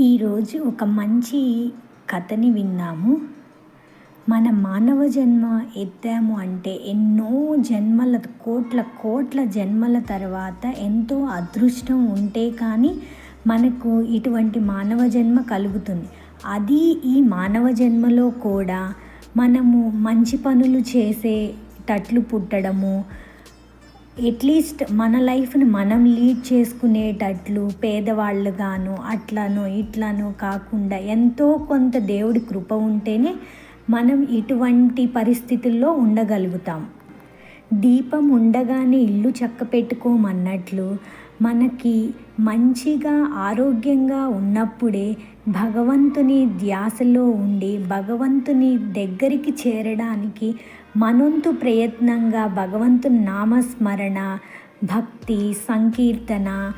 ఈరోజు ఒక మంచి కథని విన్నాము. మన మానవ జన్మ ఎత్తాము అంటే ఎన్నో జన్మల కోట్ల కోట్ల జన్మల తర్వాత ఎంతో అదృష్టం ఉంటే కానీ మనకు ఇటువంటి మానవ జన్మ కలుగుతుంది. అది ఈ మానవ జన్మలో కూడా మనము మంచి పనులు చేసేటట్లు పుట్టడము అట్లీస్ట్ మన లైఫ్ని మనం లీడ్ చేసుకునేటట్లు పేదవాళ్ళుగాను అట్లను ఇట్లను కాకుండా ఎంతో కొంత దేవుడి కృప ఉంటేనే మనం ఇటువంటి పరిస్థితుల్లో ఉండగలుగుతాం. దీపం ఉండగానే ఇల్లు చక్క పెట్టుకోమన్నట్లు మనకి మంచిగా ఆరోగ్యంగా ఉన్నప్పుడే భగవంతుని ధ్యాసలో ఉండి భగవంతుని దగ్గరికి చేరడానికి మనొంతు ప్రయత్నంగా భగవంతుని నామస్మరణ భక్తి సంకీర్తన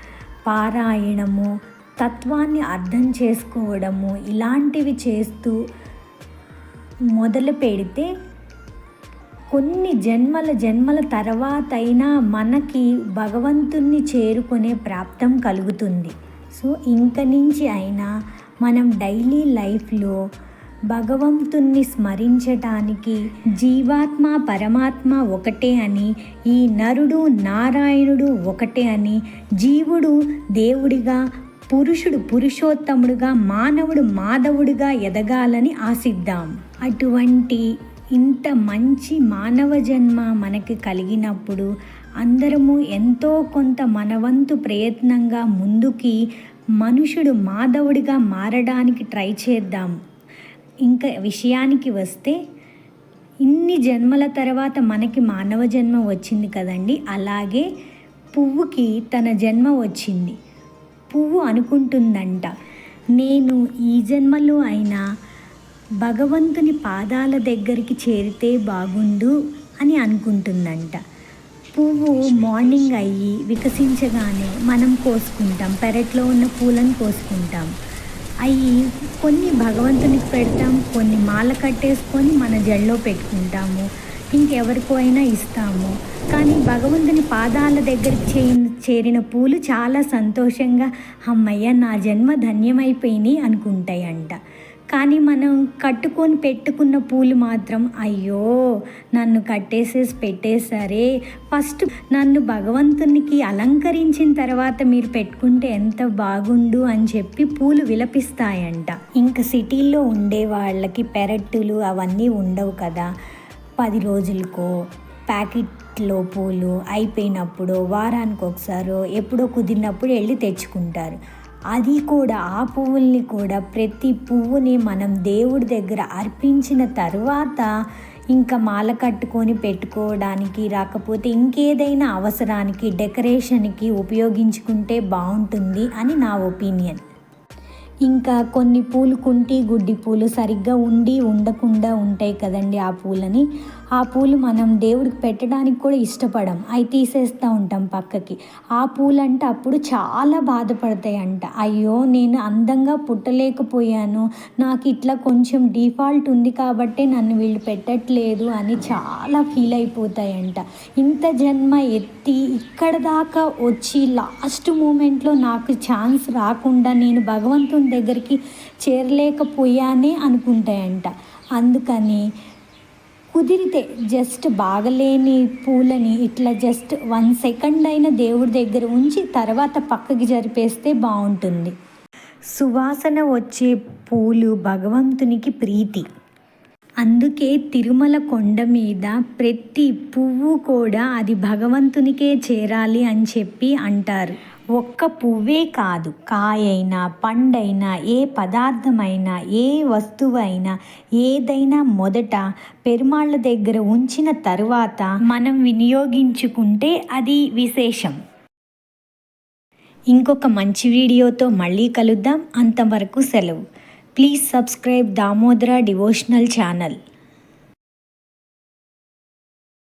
పారాయణము తత్వాన్ని అర్థం చేసుకోవడము ఇలాంటివి చేస్తూ మొదలు పెడితే కొన్ని జన్మల జన్మల తర్వాత అయినా మనకి భగవంతుణ్ణి చేరుకునే ప్రాప్తం కలుగుతుంది. సో ఇంక నుంచి అయినా మనం డైలీ లైఫ్లో భగవంతుణ్ణి స్మరించటానికి జీవాత్మ పరమాత్మ ఒకటే అని ఈ నరుడు నారాయణుడు ఒకటే అని జీవుడు దేవుడిగా పురుషుడు పురుషోత్తముడుగా మానవుడు మాధవుడిగా ఎదగాలని ఆశిద్దాం. అటువంటి ఇంత మంచి మానవ జన్మ మనకి కలిగినప్పుడు అందరము ఎంతో కొంత మనవంతు ప్రయత్నంగా ముందుకి మనుషుడు మాధవుడిగా మారడానికి ట్రై చేద్దాం. ఇంకా విషయానికి వస్తే ఇన్ని జన్మల తర్వాత మనకి మానవ జన్మ వచ్చింది కదండి. అలాగే పువ్వుకి తన జన్మ వచ్చింది. పువ్వు అనుకుంటుందంట. నేను ఈ జన్మలో అయినా భగవంతుని పాదాల దగ్గరికి చేరితే బాగుండు అని అనుకుంటుందంట. పువ్వు మార్నింగ్ అయ్యి వికసించగానే మనం కోసుకుంటాం. పెరట్లో ఉన్న పూలను కోసుకుంటాం. అవి కొన్ని భగవంతునికి పెడతాం కొన్ని మాల కట్టేసుకొని మన జల్లో పెట్టుకుంటాము. ఇంకెవరికో అయినా ఇస్తాము. కానీ భగవంతుని పాదాల దగ్గరికి చే చేరిన పూలు చాలా సంతోషంగా అమ్మయ్య నా జన్మ ధన్యమైపోయినాయి అనుకుంటాయంట. కానీ మనం కట్టుకొని పెట్టుకున్న పూలు మాత్రం అయ్యో నన్ను కట్టేసేసి పెట్టేసరే ఫస్ట్ నన్ను భగవంతునికి అలంకరించిన తర్వాత మీరు పెట్టుకుంటే ఎంత బాగుండు అని చెప్పి పూలు విలపిస్తాయంట. ఇంకా సిటీల్లో ఉండే వాళ్ళకి పెరట్టులు అవన్నీ ఉండవు కదా. పది రోజులకో ప్యాకెట్లో పూలు అయిపోయినప్పుడు వారానికి ఒకసారో ఎప్పుడో కుదిరినప్పుడు వెళ్ళి తెచ్చుకుంటారు. అది కూడా ఆ పువ్వుల్ని కూడా ప్రతి పువ్వుని మనం దేవుడి దగ్గర అర్పించిన తర్వాత ఇంకా మాల కట్టుకొని పెట్టుకోవడానికి రాకపోతే ఇంకేదైనా అవసరానికి డెకరేషన్కి ఉపయోగించుకుంటే బాగుంటుంది అని నా ఒపీనియన్. ఇంకా కొన్ని పూలు కుంటి గుడ్డి పూలు సరిగ్గా ఉండి ఉండకుండా ఉంటాయి కదండి ఆ పూలని. ఆ పూలు మనం దేవుడికి పెట్టడానికి కూడా ఇష్టపడం. అవి తీసేస్తూ ఉంటాం పక్కకి. ఆ పూలంటే అప్పుడు చాలా బాధపడతాయి అంట అయ్యో నేను అందంగా పుట్టలేకపోయాను. నాకు ఇట్లా కొంచెం డిఫాల్ట్ ఉంది కాబట్టి నన్ను వీళ్ళు పెట్టట్లేదు అని చాలా ఫీల్ అయిపోతాయంట. ఇంత జన్మ ఎత్తి ఇక్కడ దాకా వచ్చి లాస్ట్ మూమెంట్లో నాకు ఛాన్స్ రాకుండా నేను భగవంతుని దగ్గరికి చేరలేకపోయానే అనుకుంటాయంట. అందుకని కుదిరితే జస్ట్ బాగలేని పూలని ఇట్లా జస్ట్ వన్ సెకండ్ అయిన దేవుడి దగ్గర ఉంచి తర్వాత పక్కకి జరిపేస్తే బాగుంటుంది. సువాసన వచ్చే పూలు భగవంతునికి ప్రీతి. అందుకే తిరుమల కొండ మీద ప్రతి పువ్వు కూడా అది భగవంతునికే చేరాలి అని చెప్పి అంటారు. ఒక్క పువ్వే కాదు. కాయైనా పండైనా ఏ పదార్థమైనా ఏ వస్తువైనా ఏదైనా మొదట పెరుమాళ్ళ దగ్గర ఉంచిన తరువాత మనం వినియోగించుకుంటే అది విశేషం. ఇంకొక మంచి వీడియోతో మళ్ళీ కలుద్దాం. అంతవరకు సెలవు. Please subscribe Damodara devotional channel.